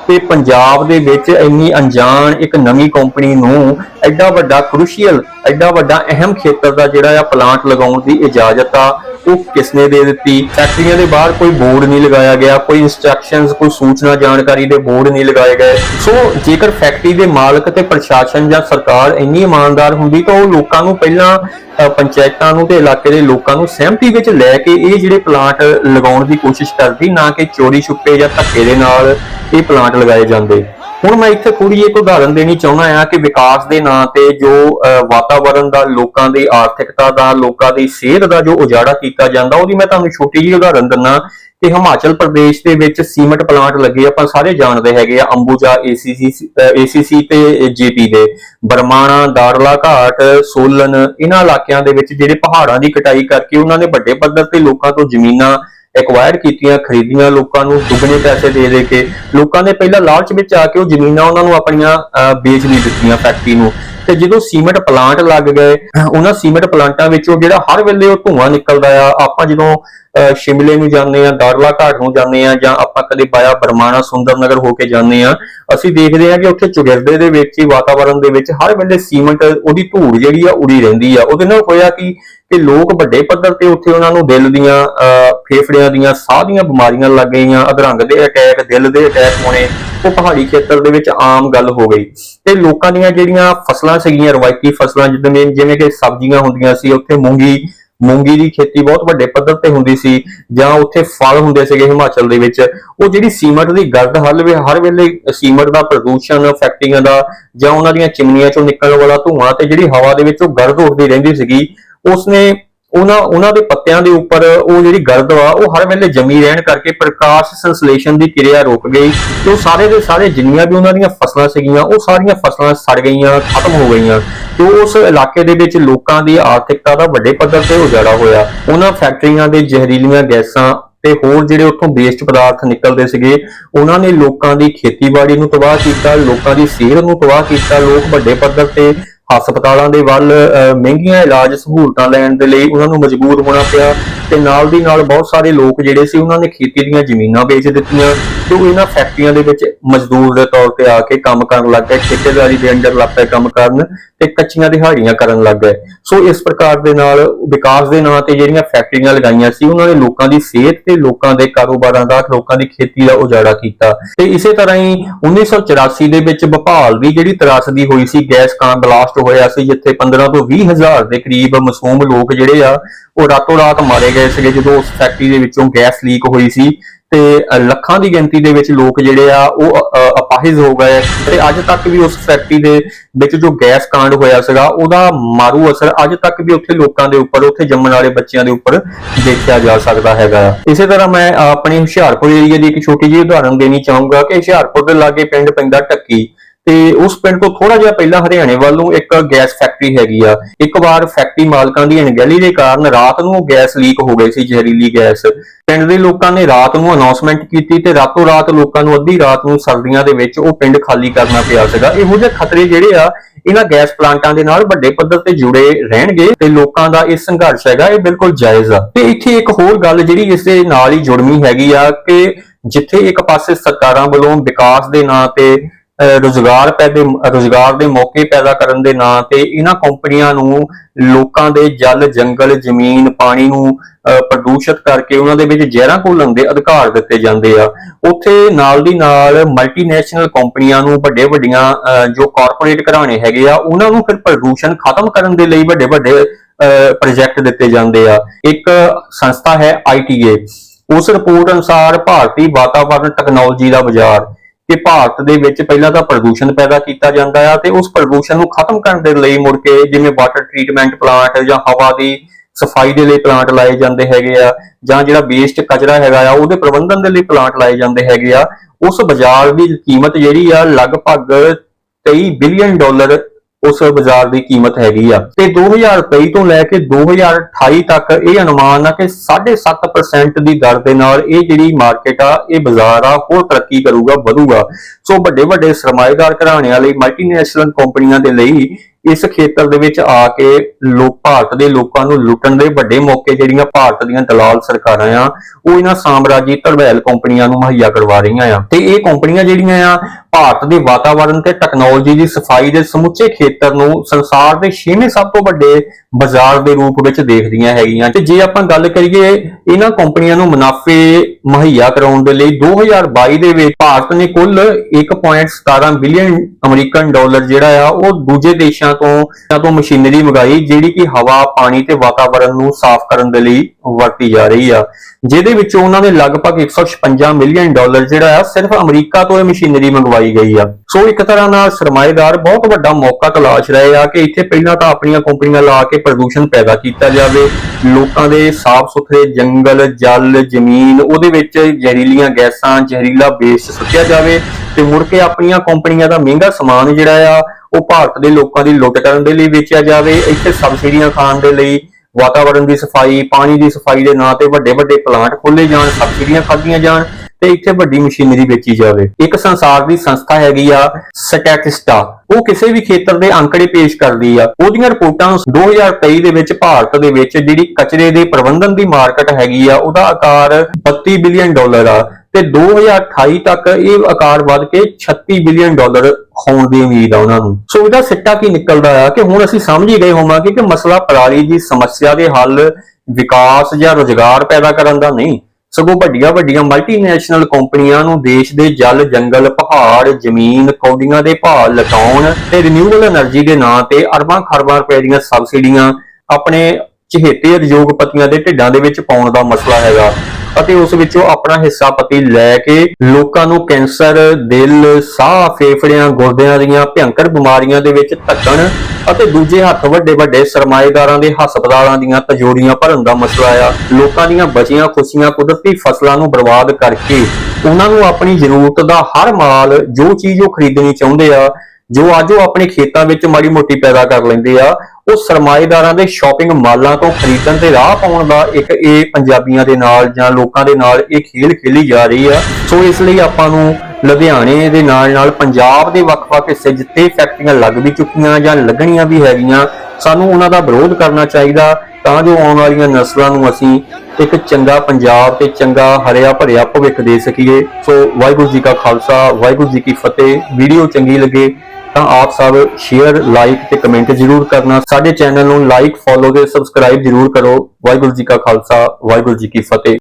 ਕਿ ਪੰਜਾਬ ਦੇ ਵਿੱਚ ਇੰਨੀ ਅਣਜਾਣ ਇੱਕ ਨਵੀਂ ਕੰਪਨੀ ਨੂੰ ਐਡਾ ਵੱਡਾ ਕ੍ਰੂਸ਼ੀਅਲ ਐਡਾ ਵੱਡਾ ਅਹਿਮ ਖੇਤਰ ਦਾ ਜਿਹੜਾ ਆ ਪਲਾਂਟ ਲਗਾਉਣ ਦੀ ਇਜਾਜ਼ਤ ਆ। ਉਹ ਕਿਸਨੇ ਦੇ ਦਿੱਤੀ? ਫੈਕਟਰੀਆਂ ਦੇ ਬਾਹਰ ਕੋਈ ਬੋਰਡ ਨਹੀਂ ਲਗਾਇਆ ਗਿਆ, ਕੋਈ ਇਨਸਟਰਕਸ਼ਨਸ ਕੋਈ ਸੂਚਨਾ, ਜਾਣਕਾਰੀ ਦੇ ਬੋਰਡ ਨਹੀਂ ਲਗਾਏ ਗਏ। ਸੋ ਜੇਕਰ ਫੈਕਟਰੀ ਦੇ ਮਾਲਕ ਤੇ ਪ੍ਰਸ਼ਾਸਨ ਜਾਂ ਸਰਕਾਰ ਇੰਨੀ ਇਮਾਨਦਾਰ ਹੁੰਦੀ, ਤਾਂ ਉਹ ਲੋਕਾਂ ਨੂੰ ਪਹਿਲਾਂ ਪੰਚਾਇਤਾਂ ਨੂੰ ਤੇ ਇਲਾਕੇ ਦੇ ਲੋਕਾਂ ਨੂੰ ਸਹਿਮਤੀ ਵਿੱਚ ਲੈ ਕੇ ਇਹ ਜਿਹੜੇ ਪਲਾਂਟ ਲਗਾਉਣ ਦੀ ਕੋਸ਼ਿਸ਼ ਕਰਦੀ, ਨਾ ਕਿ ਚੋਰੀ ਛੁਪੇ ਜਾਂ ਧੱਕੇ ਦੇ ਨਾਲ ਇਹ ਪਲਾਂਟ ਲਗਾਏ ਜਾਂਦੇ। ਹੁਣ ਮੈਂ ਇੱਥੇ ਥੋੜੀ ਜਿਹੀ ਇੱਕ ਉਦਾਹਰਨ ਦੇਣੀ ਚਾਹੁੰਦਾ ਆ ਕਿ ਵਿਕਾਸ ਦੇ ਨਾਂ ਤੇ ਜੋ ਵਾਤਾਵਰਣ ਦਾ, ਲੋਕਾਂ ਦੀ ਆਰਥਿਕਤਾ ਦਾ, ਲੋਕਾਂ ਦੀ ਸਿਹਤ ਦਾ ਜੋ ਉਜਾੜਾ ਕੀਤਾ ਜਾਂਦਾ, ਉਹਦੀ ਮੈਂ ਤੁਹਾਨੂੰ ਛੋਟੀ ਜਿਹੀ ਉਦਾਹਰਨ ਦਿੰਨਾ ਕਿ ਹਿਮਾਚਲ ਪ੍ਰਦੇਸ਼ ਦੇ ਵਿੱਚ ਸੀਮੈਂਟ ਪਲਾਂਟ ਲੱਗੇ, ਆਪਾਂ ਸਾਰੇ ਜਾਣਦੇ ਹੈਗੇ ਆ, ਅੰਬੂਜਾ, ਏਸੀਸੀ ਏਸੀਸੀ ਤੇ ਜੀਪੀ ਦੇ, ਬਰਮਾਣਾ, ਦਾੜਲਾ ਘਾਟ, ਸੋਲਨ ਇਹਨਾਂ ਇਲਾਕਿਆਂ ਦੇ ਵਿੱਚ ਜਿਹੜੇ ਪਹਾੜਾਂ ਦੀ ਕਟਾਈ ਕਰਕੇ ਉਹਨਾਂ ਨੇ ਵੱਡੇ ਪੱਧਰ ਤੇ ਲੋਕਾਂ ਤੋਂ ਜ਼ਮੀਨਾਂ ਐਕਵਾਇਰ ਕੀਤੀਆਂ ਖਰੀਦੀਆਂ ਲੋਕਾਂ ਨੂੰ ਦੁੱਗਣੇ ਪੈਸੇ ਦੇ ਦੇ ਕੇ ਲੋਕਾਂ ਨੇ ਪਹਿਲਾਂ ਲਾਲਚ ਵਿੱਚ ਆ ਕੇ ਉਹ ਜ਼ਮੀਨਾਂ ਉਹਨਾਂ ਨੂੰ ਆਪਣੀਆਂ ਅਹ, ਵੇਚ ਨਹੀਂ ਦਿੱਤੀਆਂ ਫੈਕਟਰੀ ਨੂੰ। ਤੇ ਜਦੋਂ ਸੀਮੈਂਟ ਪਲਾਂਟ ਲੱਗ ਗਏ ਉਹਨਾਂ ਸੀਮੈਂਟ ਪਲਾਂਟਾਂ ਵਿੱਚੋਂ ਜਿਹੜਾ ਹਰ ਵੇਲੇ ਉਹ ਧੂਆਂ ਨਿਕਲਦਾ ਆ ਆਪਾਂ ਜਦੋਂ ਸ਼ਿਮਲੇ ਨੂੰ ਜਾਂਦੇ ਆ ਦਾੜਲਾ ਘਾਟ ਨੂੰ ਜਾਂਦੇ ਆ ਜਾਂ ਆਪਾਂ ਕਦੇ ਪਾਇਆ ਬਰਮਾਣਾ ਸੁੰਦਰਨਗਰ ਹੋ ਕੇ ਜਾਂਦੇ ਆ ਅਸੀਂ ਦੇਖਦੇ ਆ ਕਿ ਉੱਥੇ ਚੁਗਿਰਦੇ ਦੇ ਵਿੱਚ ਹੀ ਵਾਤਾਵਰਣ ਦੇ ਵਿੱਚ ਹਰ ਵੇਲੇ ਸੀਮੈਂਟ ਉਹਦੀ ਧੂੜ ਜਿਹੜੀ ਆ ਉੜੀ ਰਹਿੰਦੀ ਆ। ਉਹਦੇ ਨਾਲ ਹੋਇਆ ਕਿ ਕਿ ਲੋਕ ਵੱਡੇ ਪੱਧਰ ਤੇ ਉੱਥੇ ਉਹਨਾਂ ਨੂੰ ਦਿਲ ਦੀਆਂ ਅਹ, ਫੇਫੜਿਆਂ ਦੀਆਂ ਸਾਹ ਦੀਆਂ ਬਿਮਾਰੀਆਂ ਲੱਗ ਗਈਆਂ ਅਧਰੰਗ ਦੇ ਅਟੈਕ ਦਿਲ ਦੇ ਅਟੈਕ ਹੋਣੇ ਉਹ ਪਹਾੜੀ ਖੇਤਰ ਦੇ ਵਿੱਚ ਆਮ ਗੱਲ ਹੋ ਗਈ। ਤੇ ਲੋਕਾਂ ਦੀਆਂ ਜਿਹੜੀਆਂ ਫਸਲਾਂ ਸੀਗੀਆਂ ਰਵਾਇਤੀ ਫਸਲਾਂ ਜਿਵੇਂ ਜਿਵੇਂ ਕਿ ਸਬਜ਼ੀਆਂ ਹੁੰਦੀਆਂ ਸੀ ਉੱਥੇ ਮੂੰਗੀ ਮੂੰਗੀ ਦੀ ਖੇਤੀ ਬਹੁਤ ਵੱਡੇ ਪੱਧਰ ਤੇ ਹੁੰਦੀ ਸੀ, ਜਾਂ ਉੱਥੇ ਫਲ ਹੁੰਦੇ ਸੀਗੇ ਹਿਮਾਚਲ ਦੇ ਵਿੱਚ, ਉਹ ਜਿਹੜੀ ਸੀਮੈਂਟ ਦੀ ਗਰਦ ਹਰ ਵੇ, ਹਰ ਵੇਲੇ ਸੀਮੈਂਟ ਦਾ ਪ੍ਰਦੂਸ਼ਣ ਫੈਕਟਰੀਆਂ ਦਾ, ਜਾਂ ਉਹਨਾਂ ਦੀਆਂ ਚਿਮਨੀਆਂ ਚੋਂ ਨਿਕਲਣ ਵਾਲਾ ਧੂਆਂ, ਤੇ ਜਿਹੜੀ ਹਵਾ ਦੇ ਵਿੱਚ ਉਹ ਗਰਦ ਉੱਠਦੀ ਰਹਿੰਦੀ ਸੀਗੀ, ਉਸਨੇ ਉਹਨਾਂ ਉਹਨਾਂ ਦੇ ਪੱਤਿਆਂ ਦੇ ਉੱਪਰ ਉਹ ਜਿਹੜੀ ਗਰਦ ਵਾ, ਉਹ ਹਰ ਵੇਲੇ ਜਮੀ ਰਹਿਣ ਕਰਕੇ ਪ੍ਰਕਾਸ਼ ਸੰਸਲੇਸ਼ਨ ਦੀ ਕਿਰਿਆ ਰੁਕ ਗਈ ਤੇ ਉਹ ਸਾਰੇ ਦੇ ਸਾਰੇ ਜਿੰਨੀਆਂ ਵੀ ਉਹਨਾਂ ਦੀਆਂ ਫਸਲਾਂ ਸੀਗੀਆਂ, ਉਹ ਸਾਰੀਆਂ ਫਸਲਾਂ ਸੜ ਗਈਆਂ, ਖਤਮ ਹੋ ਗਈਆਂ। ਤੇ ਉਸ ਇਲਾਕੇ ਦੇ ਵਿੱਚ ਲੋਕਾਂ ਦੀ ਆਰਥਿਕਤਾ ਦਾ ਵੱਡੇ ਪੱਧਰ ਤੇ ਉਜਾੜਾ ਹੋਇਆ। ਉਹਨਾਂ ਫੈਕਟਰੀਆਂ ਦੇ ਜ਼ਹਿਰੀਲੀਆਂ ਗੈਸਾਂ ਤੇ ਹੋਰ ਜਿਹੜੇ ਉੱਥੋਂ ਵੇਸਟ ਪਦਾਰਥ ਨਿਕਲਦੇ ਸੀਗੇ, ਉਹਨਾਂ ਨੇ ਲੋਕਾਂ ਦੀ ਖੇਤੀਬਾੜੀ ਨੂੰ ਤਬਾਹ ਕੀਤਾ, ਲੋਕਾਂ ਦੀ ਸਿਹਤ ਨੂੰ ਤਬਾਹ ਕੀਤਾ, ਲੋਕ ਵੱਡੇ ਪੱਧਰ ਤੇ ਹਸਪਤਾਲਾਂ ਦੇ ਵੱਲ ਅਹ, ਮਹਿੰਗੀਆਂ ਇਲਾਜ ਸਹੂਲਤਾਂ ਲੈਣ ਦੇ ਲਈ ਉਹਨਾਂ ਨੂੰ ਮਜਬੂਰ ਹੋਣਾ ਪਿਆ ਤੇ ਨਾਲ ਦੀ ਨਾਲ ਬਹੁਤ ਸਾਰੇ ਲੋਕ ਜਿਹੜੇ ਸੀ ਉਹਨਾਂ ਨੇ ਖੇਤੀ ਦੀਆਂ ਜ਼ਮੀਨਾਂ ਵੇਚ ਦਿੱਤੀਆਂ ਤੇ ਉਹ ਇਹਨਾਂ ਫੈਕਟਰੀਆਂ ਦੇ ਵਿੱਚ ਮਜ਼ਦੂਰ ਦੇ ਤੌਰ ਤੇ ਆ ਕੇ ਕੰਮ ਕਰਨ ਲੱਗ ਗਏ ਠੇਕੇਦਾਰੀ ਦੇ ਅੰਡਰ ਲੱਗ ਪਏ ਕੰਮ ਕਰਨ ਤੇ ਕੱਚੀਆਂ ਦਿਹਾੜੀਆਂ ਕਰਨ ਲੱਗ ਗਏ। ਸੋ ਇਸ ਪ੍ਰਕਾਰ ਦੇ ਨਾਲ ਵਿਕਾਸ ਦੇ ਨਾਂ ਤੇ ਜਿਹੜੀਆਂ ਫੈਕਟਰੀਆਂ ਲਗਾਈਆਂ ਸੀ ਉਹਨਾਂ ਨੇ ਲੋਕਾਂ ਦੀ ਸਿਹਤ ਤੇ ਲੋਕਾਂ ਦੇ ਕਾਰੋਬਾਰਾਂ ਦਾ ਲੋਕਾਂ ਦੀ ਖੇਤੀ ਦਾ ਉਜਾੜਾ ਕੀਤਾ। ਤੇ ਇਸੇ ਤਰ੍ਹਾਂ ਹੀ 1984 ਦੇ ਵਿੱਚ ਭੋਪਾਲ ਦੀ ਜਿਹੜੀ ਤਰਾਸਦੀ ਹੋਈ ਸੀ ਗੈਸ ਕਾਂ ਬਲਾਸਟ ਹੋਇਆ ਸੀ, ਜਿੱਥੇ 15 ਤੋਂ 20 ਹਜ਼ਾਰ ਦੇ ਕਰੀਬ ਮਾਸੂਮ ਲੋਕ ਜਿਹੜੇ ਆ, ਉਹ ਰਾਤੋਂ ਰਾਤ ਮਾਰੇ ਗਏ ਸੀਗੇ ਜਦੋਂ ਉਸ ਫੈਕਟਰੀ ਦੇ ਵਿੱਚੋਂ ਗੈਸ ਲੀਕ ਹੋਈ ਸੀ ਤੇ ਲੱਖਾਂ ਦੀ ਗਿਣਤੀ ਦੇ ਵਿੱਚ ਲੋਕ ਜਿਹੜੇ ਆ, ਉਹ ਅਪਾਹਿਜ ਹੋ ਗਏ ਤੇ ਅੱਜ ਤੱਕ ਵੀ ਉਸ ਫੈਕਟਰੀ ਦੇ ਵਿੱਚ ਜੋ ਗੈਸ ਕਾਂਡ ਹੋਇਆ ਸੀਗਾ, ਉਹਦਾ ਮਾਰੂ ਅਸਰ ਅੱਜ ਤੱਕ ਵੀ ਉੱਥੇ ਲੋਕਾਂ ਦੇ ਉੱਪਰ, ਉੱਥੇ ਜੰਮਣ ਵਾਲੇ ਬੱਚਿਆਂ ਦੇ ਉੱਪਰ ਦੇਖਿਆ ਜਾ ਸਕਦਾ ਹੈਗਾ। ਇਸੇ ਤਰ੍ਹਾਂ ਮੈਂ ਆਪਣੇ ਹੁਸ਼ਿਆਰਪੁਰ ਏਰੀਆ ਦੀ ਇੱਕ ਛੋਟੀ ਜਿਹੀ ਉਦਾਹਰਨ ਦੇਣੀ ਚਾਹੂੰਗਾ ਕਿ ਹੁਸ਼ਿਆਰਪੁਰ ਦੇ ਲਾਗੇ ਪਿੰਡ ਪੈਂਦਾ ਟੱਕੀ। ਤੇ ਉਸ ਪਿੰਡ ਤੋਂ ਥੋੜਾ ਜਿਹਾ ਪਹਿਲਾਂ ਹਰਿਆਣੇ ਵੱਲ ਨੂੰ ਇੱਕ ਗੈਸ ਫੈਕਟਰੀ ਹੈਗੀ ਆ। ਇੱਕ ਵਾਰ ਫੈਕਟਰੀ ਮਾਲਕਾਂ ਦੀ ਅਣਗਹਿਲੀ ਦੇ ਕਾਰਨ ਰਾਤ ਨੂੰ ਗੈਸ ਲੀਕ ਹੋ ਗਈ ਸੀ, ਜ਼ਹਿਰੀਲੀ ਗੈਸ। ਪਿੰਡ ਦੇ ਲੋਕਾਂ ਨੇ ਰਾਤ ਨੂੰ ਅਨਾਉਂਸਮੈਂਟ ਕੀਤੀ ਤੇ ਰਾਤੋਂ ਰਾਤ ਲੋਕਾਂ ਨੂੰ ਅੱਧੀ ਰਾਤ ਨੂੰ ਸਰਦੀਆਂ ਦੇ ਵਿੱਚ ਉਹ ਪਿੰਡ ਖਾਲੀ ਕਰਨਾ ਪਿਆ ਸੀਗਾ। ਇਹੋ ਜਿਹੇ ਖਤਰੇ ਜਿਹੜੇ ਆ, ਇਹਨਾਂ ਗੈਸ ਪਲਾਂਟਾਂ ਦੇ ਨਾਲ ਵੱਡੇ ਪੱਧਰ ਤੇ ਜੁੜੇ ਰਹਿਣਗੇ ਤੇ ਲੋਕਾਂ ਦਾ ਇਹ ਸੰਘਰਸ਼ ਹੈਗਾ, ਇਹ ਬਿਲਕੁਲ ਜਾਇਜ਼ ਆ। ਤੇ ਇੱਥੇ ਇੱਕ ਹੋਰ ਗੱਲ ਜਿਹੜੀ ਇਸ ਦੇ ਨਾਲ ਹੀ ਜੁੜਮੀ ਹੈਗੀ ਆ ਕਿ ਜਿੱਥੇ ਇੱਕ ਪਾਸੇ ਸਰਕਾਰਾਂ ਵੱਲੋਂ ਵਿਕਾਸ ਦੇ ਨਾਂ ਤੇ ਰੁਜ਼ਗਾਰ ਪੈਦੇ, ਰੁਜ਼ਗਾਰ ਦੇ ਮੌਕੇ ਪੈਦਾ ਕਰਨ ਦੇ ਨਾਂ ਤੇ ਇਹਨਾਂ ਕੰਪਨੀਆਂ ਨੂੰ ਲੋਕਾਂ ਦੇ ਜਲ, ਜੰਗਲ, ਜ਼ਮੀਨ, ਪਾਣੀ ਨੂੰ ਪ੍ਰਦੂਸ਼ਿਤ ਕਰਕੇ ਉਹਨਾਂ ਦੇ ਵਿੱਚ ਜ਼ਹਿਰਾਂ ਘੋਲਣ ਦੇ ਅਧਿਕਾਰ ਦਿੱਤੇ ਜਾਂਦੇ ਆ। ਉੱਥੇ ਨਾਲ ਦੀ ਨਾਲ ਮਲਟੀਨੈਸ਼ਨਲ ਕੰਪਨੀਆਂ ਨੂੰ ਵੱਡੇ ਵੱਡੀਆਂ ਜੋ ਕਾਰਪੋਰੇਟ ਘਰਾਣੇ ਹੈਗੇ ਆ, ਉਹਨਾਂ ਨੂੰ ਫਿਰ ਪ੍ਰਦੂਸ਼ਣ ਖਤਮ ਕਰਨ ਦੇ ਲਈ ਵੱਡੇ ਵੱਡੇ ਪ੍ਰੋਜੈਕਟ ਦਿੱਤੇ ਜਾਂਦੇ ਆ। ਇੱਕ ਸੰਸਥਾ ਹੈ ITA ਉਸ ਰਿਪੋਰਟ ਅਨੁਸਾਰ ਭਾਰਤੀ ਵਾਤਾਵਰਣ ਟੈਕਨੋਲੋਜੀ ਦਾ ਬਾਜ਼ਾਰ ਕਿ ਭਾਰਤ ਦੇ ਵਿੱਚ ਪਹਿਲਾਂ ਤਾਂ ਪ੍ਰਦੂਸ਼ਣ ਪੈਦਾ ਕੀਤਾ ਜਾਂਦਾ ਆ ਤੇ ਉਸ ਪ੍ਰਦੂਸ਼ਣ ਨੂੰ ਖਤਮ ਕਰਨ ਦੇ ਲਈ ਮੁੜ ਕੇ ਜਿਵੇਂ ਵਾਟਰ ਟ੍ਰੀਟਮੈਂਟ ਪਲਾਂਟ ਜਾਂ ਹਵਾ ਦੀ ਸਫ਼ਾਈ ਦੇ ਲਈ ਪਲਾਂਟ ਲਾਏ ਜਾਂਦੇ ਹੈਗੇ ਆ, ਜਾਂ ਜਿਹੜਾ ਵੇਸਟ ਕਚਰਾ ਹੈਗਾ ਆ, ਉਹਦੇ ਪ੍ਰਬੰਧਨ ਦੇ ਲਈ ਪਲਾਂਟ ਲਾਏ ਜਾਂਦੇ ਹੈਗੇ ਆ, ਉਸ ਬਾਜ਼ਾਰ ਦੀ ਕੀਮਤ ਜਿਹੜੀ ਆ ਲਗਭਗ 23 ਬਿਲੀਅਨ ਡਾਲਰ ਉਸ ਬਾਜ਼ਾਰ ਦੀ ਕੀਮਤ ਹੈਗੀ ਆ। ਤੇ 2023 ਤੋਂ ਲੈ ਕੇ 2028 ਤੱਕ ਇਹ ਅਨੁਮਾਨ ਆ ਕਿ 7.5% ਦੀ ਦਰ ਦੇ ਨਾਲ ਇਹ ਜਿਹੜੀ ਮਾਰਕੀਟ ਆ, ਇਹ ਬਾਜ਼ਾਰ ਆ, ਹੋਰ ਤਰੱਕੀ ਕਰੂਗਾ, ਵਧੂਗਾ। ਸੋ ਵੱਡੇ ਵੱਡੇ ਸਰਮਾਏਦਾਰ ਘਰਾਣਿਆਂ ਲਈ ਮਲਟੀਨੈਸ਼ਨਲ ਕੰਪਨੀਆਂ ਦੇ ਲਈ ਇਸ ਖੇਤਰ ਦੇ ਵਿੱਚ ਆ ਕੇ ਲੋਕ ਭਾਰਤ ਦੇ ਲੋਕਾਂ ਨੂੰ ਲੁੱਟਣ ਦੇ ਵੱਡੇ ਮੌਕੇ ਜਿਹੜੀਆਂ ਭਾਰਤ ਦੀਆਂ ਦਲਾਲ ਸਰਕਾਰਾਂ ਆ, ਉਹ ਇਹਨਾਂ ਸਾਮਰਾਜੀ ਧੜਵੈਲ ਕੰਪਨੀਆਂ ਨੂੰ ਮੁਹੱਈਆ ਕਰਵਾ ਰਹੀਆਂ ਆ। ਤੇ ਇਹ ਕੰਪਨੀਆਂ ਜਿਹੜੀਆਂ ਆ, ਭਾਰਤ ਦੇ ਵਾਤਾਵਰਣ ਤੇ ਟੈਕਨੋਲੋਜੀ ਦੀ ਸਫ਼ਾਈ ਦੇ ਸਮੁੱਚੇ ਖੇਤਰ ਨੂੰ ਸੰਸਾਰ ਦੇ 6ਵੇਂ ਸਭ ਤੋਂ ਵੱਡੇ ਬਾਜ਼ਾਰ ਦੇ ਰੂਪ ਵਿੱਚ ਦੇਖਦੀਆਂ ਹੈਗੀਆਂ। ਤੇ ਜੇ ਆਪਾਂ ਗੱਲ ਕਰੀਏ, ਇਹਨਾਂ ਕੰਪਨੀਆਂ ਨੂੰ ਮੁਨਾਫੇ ਮੁਹੱਈਆ ਕਰਾਉਣ ਦੇ ਲਈ 2022 ਦੇ ਵਿੱਚ ਭਾਰਤ ਨੇ ਕੁੱਲ 1.17 ਬਿਲੀਅਨ ਅਮਰੀਕਨ ਡਾਲਰ ਜਿਹੜਾ ਆ, ਉਹ ਦੂਜੇ ਦੇਸ਼ਾਂ ਤੋਂ ਤੋਂ ਤੋਂ ਮਸ਼ੀਨਰੀ ਮੰਗਾਈ, ਜਿਹੜੀ ਕਿ ਹਵਾ, ਪਾਣੀ ਤੇ ਵਾਤਾਵਰਣ ਨੂੰ ਸਾਫ਼ ਕਰਨ ਦੇ ਲਈ ਵਰਤੀ ਜਾ ਰਹੀ ਆ। ਜਿਹਦੇ ਵਿੱਚੋਂ ਉਹਨਾਂ ਨੇ ਲਗਭਗ 156 ਮਿਲੀਅਨ ਡਾਲਰ ਜਿਹੜਾ ਆ, ਸਿਰਫ ਅਮਰੀਕਾ ਤੋਂ ਇਹ ਮਸ਼ੀਨਰੀ ਮੰਗਵਾਈ ਗਈ ਆ। ਸੋ ਇੱਕ ਤਰ੍ਹਾਂ ਨਾਲ ਸਰਮਾਏਦਾਰ ਬਹੁਤ ਵੱਡਾ ਮੌਕਾ ਤਲਾਸ਼ ਰਹੇ ਆ ਕਿ ਇੱਥੇ ਪਹਿਲਾਂ ਤਾਂ ਆਪਣੀਆਂ ਕੰਪਨੀਆਂ ਲਾ ਕੇ ਪ੍ਰਦੂਸ਼ਣ ਪੈਦਾ ਕੀਤਾ ਜਾਵੇ। ਲੋਕਾਂ ਦੇ ਸਾਫ਼ ਸੁਥਰੇ ਜੰਗਲ, ਜਲ, ਜ਼ਮੀਨ, ਉਹਦੇ ਵਿੱਚ ਜ਼ਹਿਰੀਲੀਆਂ ਗੈਸਾਂ, ਜ਼ਹਿਰੀਲਾ ਵੇਸਟ ਸੁੱਟਿਆ ਜਾਵੇ। ਤੇ ਮੁੜ ਕੇ ਆਪਣੀਆਂ ਕੰਪਨੀਆਂ ਦਾ ਮਹਿੰਗਾ ਸਮਾਨ ਜਿਹੜਾ ਆ, ਉਹ ਭਾਰਤ ਦੇ ਲੋਕਾਂ ਦੀ ਲੁੱਟ ਕਰਨ ਦੇ ਲਈ ਵੇਚਿਆ ਜਾਵੇ, ਇੱਥੇ ਸਬਸਿਡੀਆਂ ਖਾਣ ਦੇ ਲਈ ਵਾਤਾਵਰਣ ਦੀ ਸਫ਼ਾਈ, ਪਾਣੀ ਦੀ ਸਫ਼ਾਈ ਦੇ ਨਾਂ ਤੇ ਵੱਡੇ ਵੱਡੇ ਪਲਾਂਟ ਖੋਲੇ ਜਾਣ ਸਬਸਿਡੀਆਂ ਖਾਧੀਆਂ ਜਾਣ ਤੇ ਇੱਥੇ ਵੱਡੀ ਮਸ਼ੀਨਰੀ ਵੇਚੀ ਜਾਵੇ। ਇੱਕ ਸੰਸਾਰ ਦੀ ਸੰਸਥਾ ਹੈਗੀ ਆ ਸਟੈਟਿਸਟਾ ਉਹ ਕਿਸੇ ਵੀ ਖੇਤਰ ਦੇ ਅੰਕੜੇ ਪੇਸ਼ ਕਰਦੀ ਆ। ਉਹਦੀਆਂ ਰਿਪੋਰਟਾਂ 2023 ਦੇ ਵਿੱਚ ਭਾਰਤ ਦੇ ਵਿੱਚ ਜਿਹੜੀ ਕਚਰੇ ਦੇ ਪ੍ਰਬੰਧਨ ਦੀ ਮਾਰਕੀਟ ਹੈਗੀ ਆ, ਉਹਦਾ ਆਕਾਰ 32 ਬਿਲੀਅਨ ਡਾਲਰ ਆ। ਤੇ 2028 ਤੱਕ ਇਹ ਆਕਾਰ ਵੱਧ ਕੇ 36 ਬਿਲੀਅਨ ਡਾਲਰ ਹੋਣ ਦੀ ਉਮੀਦ ਆ ਉਹਨਾਂ ਨੂੰ। ਸੋ ਇਹਦਾ ਸਿੱਟਾ ਕੀ ਨਿਕਲਦਾ ਆ ਕਿ ਹੁਣ ਅਸੀਂ ਸਮਝ ਹੀ ਗਏ ਹੋਵਾਂਗੇ ਕਿ ਮਸਲਾ ਪਰਾਲੀ ਦੀ ਸਮੱਸਿਆ ਦੇ ਹੱਲ ਵਿਕਾਸ ਜਾਂ ਰੋਜ਼ਗਾਰ ਪੈਦਾ ਕਰਨ ਦਾ ਨਹੀਂ। ਸਗੋਂ ਵੱਡੀਆਂ ਵੱਡੀਆਂ ਮਲਟੀਨੈਸ਼ਨਲ ਕੰਪਨੀਆਂ ਨੂੰ ਦੇਸ਼ ਦੇ ਜਲ, ਜੰਗਲ, ਪਹਾੜ, ਜ਼ਮੀਨ, ਕੌਡੀਆਂ ਦੇ ਭਾਅ ਲਟਾਉਣ ਤੇ ਰਿਨਿਊਏਬਲ એનર્ਜੀ ਦੇ ਨਾਂ ਤੇ ਅਰਬਾਂ ਖਰਬਾਂ ਰੁਪਏ ਦੀਆਂ ਸਬਸਿਡੀਆਂ ਆਪਣੇ ਚਹੇਤੇ ਉਦਯੋਗਪਤੀਆਂ ਦੇ ਢਿੱਡਾਂ ਦੇ ਵਿੱਚ ਪਾਉਣ ਦਾ ਮਸਲਾ ਹੈਗਾ ਅਤੇ ਉਸ ਵਿੱਚੋਂ ਆਪਣਾ ਹਿੱਸਾ ਪਤੀ ਲੈ ਕੇ ਲੋਕਾਂ ਨੂੰ ਕੈਂਸਰ, ਦਿਲ, ਸਾਹ, ਫੇਫੜਿਆਂ, ਗੁਰਦਿਆਂ ਦੀਆਂ ਭਿਅੰਕਰ ਬਿਮਾਰੀਆਂ ਦੇ ਵਿੱਚ ਧੱਕਣ ਅਤੇ ਦੂਜੇ ਹੱਥ ਵੱਡੇ ਵੱਡੇ ਸਰਮਾਏਦਾਰਾਂ ਦੇ ਹਸਪਤਾਲਾਂ ਦੀਆਂ ਤਜੋਰੀਆਂ ਭਰਨ ਦਾ ਮਸਲਾ ਆ। ਲੋਕਾਂ ਦੀਆਂ ਬਚੀਆਂ ਖੁਸ਼ੀਆਂ ਕੁਦਰਤੀ ਫਸਲਾਂ ਨੂੰ ਬਰਬਾਦ ਕਰਕੇ ਉਹਨਾਂ ਨੂੰ ਆਪਣੀ ਜ਼ਰੂਰਤ ਦਾ ਹਰ ਮਾਲ, ਜੋ ਚੀਜ਼ ਉਹ ਖਰੀਦਣੀ ਚਾਹੁੰਦੇ ਆ, ਜੋ ਅੱਜ ਉਹ ਆਪਣੇ ਖੇਤਾਂ ਵਿੱਚ ਮਾੜੀ ਮੋਟੀ ਪੈਦਾ ਕਰ ਲੈਂਦੇ ਆ ਉਹ ਸਰਮਾਏਦਾਰਾਂ ਦੇ ਸ਼ਾਪਿੰਗ ਮਾਲਾਂ ਤੋਂ ਖਰੀਦਣ ਤੇ ਰਾਹ ਪਾਉਣ ਦਾ ਇੱਕ ਇਹ ਪੰਜਾਬੀਆਂ ਦੇ ਨਾਲ ਜਾਂ ਲੋਕਾਂ ਦੇ ਨਾਲ ਇਹ ਖੇਲ ਖੇਲੀ ਜਾ ਰਹੀ ਆ। ਸੋ ਇਸ ਲਈ ਆਪਾਂ ਨੂੰ ਲੁਧਿਆਣੇ ਦੇ ਨਾਲ ਨਾਲ ਪੰਜਾਬ ਦੇ ਵੱਖ-ਵੱਖ ਹਿੱਸੇ ਜਿੱਥੇ ਫੈਕਟਰੀਆਂ ਲੱਗ ਵੀ ਚੁੱਕੀਆਂ ਜਾਂ ਲੱਗਣੀਆਂ ਵੀ ਹੈਗੀਆਂ, ਸਾਨੂੰ ਉਹਨਾਂ ਦਾ ਵਿਰੋਧ ਕਰਨਾ ਚਾਹੀਦਾ ਤਾਂ ਜੋ ਆਉਣ ਵਾਲੀਆਂ ਨਸਲਾਂ ਨੂੰ ਅਸੀਂ ਇੱਕ ਚੰਗਾ ਪੰਜਾਬ ਤੇ ਚੰਗਾ ਹਰਿਆ ਭਰਿਆ ਭਵਿੱਖ ਦੇ ਸਕੀਏ। ਸੋ ਵਾਹਿਗੁਰੂ ਜੀ ਕਾ ਖਾਲਸਾ, ਵਾਹਿਗੁਰੂ ਜੀ ਕੀ ਫਤਿਹ। ਵੀਡੀਓ ਚੰਗੀ ਲੱਗੇ ਤਾਂ ਆਪ ਸਭ ਸ਼ੇਅਰ ਲਾਈਕ ਤੇ ਕਮੈਂਟ ਜ਼ਰੂਰ ਕਰਨਾ। ਸਾਡੇ ਚੈਨਲ ਨੂੰ ਲਾਈਕ ਫੋਲੋ ਤੇ ਸਬਸਕ੍ਰਾਈਬ ਜ਼ਰੂਰ ਕਰੋ। ਵਾਹਿਗੁਰੂ ਜੀ ਕਾ ਖਾਲਸਾ, ਵਾਹਿਗੁਰੂ ਜੀ ਕੀ ਫਤਿਹ।